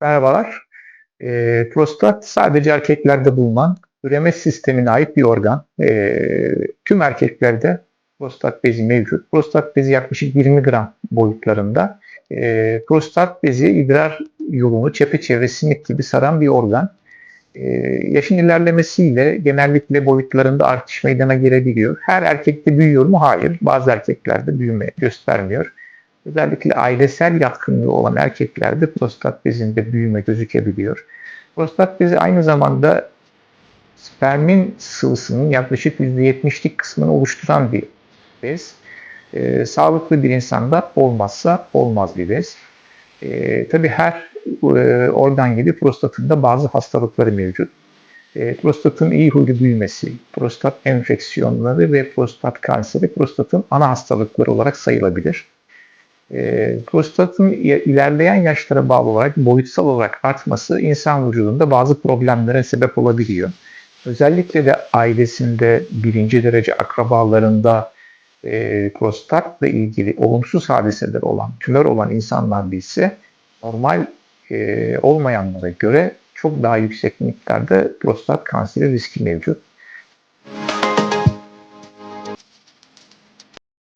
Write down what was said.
Merhabalar. Ee, prostat sadece erkeklerde bulunan üreme sistemine ait bir organ. Ee, tüm erkeklerde prostat bezi mevcut. Prostat bezi yaklaşık 20 gram boyutlarında. Ee, prostat bezi idrar yolunu çepeçevre simit gibi saran bir organ. Ee, yaşın ilerlemesiyle genellikle boyutlarında artış meydana gelebiliyor. Her erkekte büyüyor mu? Hayır. Bazı erkeklerde büyüme göstermiyor. Özellikle ailesel yatkınlığı olan erkeklerde prostat bezinde büyüme gözükebiliyor. Prostat bezi aynı zamanda spermin sıvısının yaklaşık %70'lik kısmını oluşturan bir bez. Ee, sağlıklı bir insanda olmazsa olmaz bir bez. Ee, tabii her e, organ gibi prostatın da bazı hastalıkları mevcut. E, prostatın iyi huylu büyümesi, prostat enfeksiyonları ve prostat kanseri prostatın ana hastalıkları olarak sayılabilir. E, prostatın ilerleyen yaşlara bağlı olarak boyutsal olarak artması insan vücudunda bazı problemlere sebep olabiliyor. Özellikle de ailesinde birinci derece akrabalarında e, prostatla ilgili olumsuz hadiseler olan, tümör olan insanlarda ise normal e, olmayanlara göre çok daha yüksek miktarda prostat kanseri riski mevcut.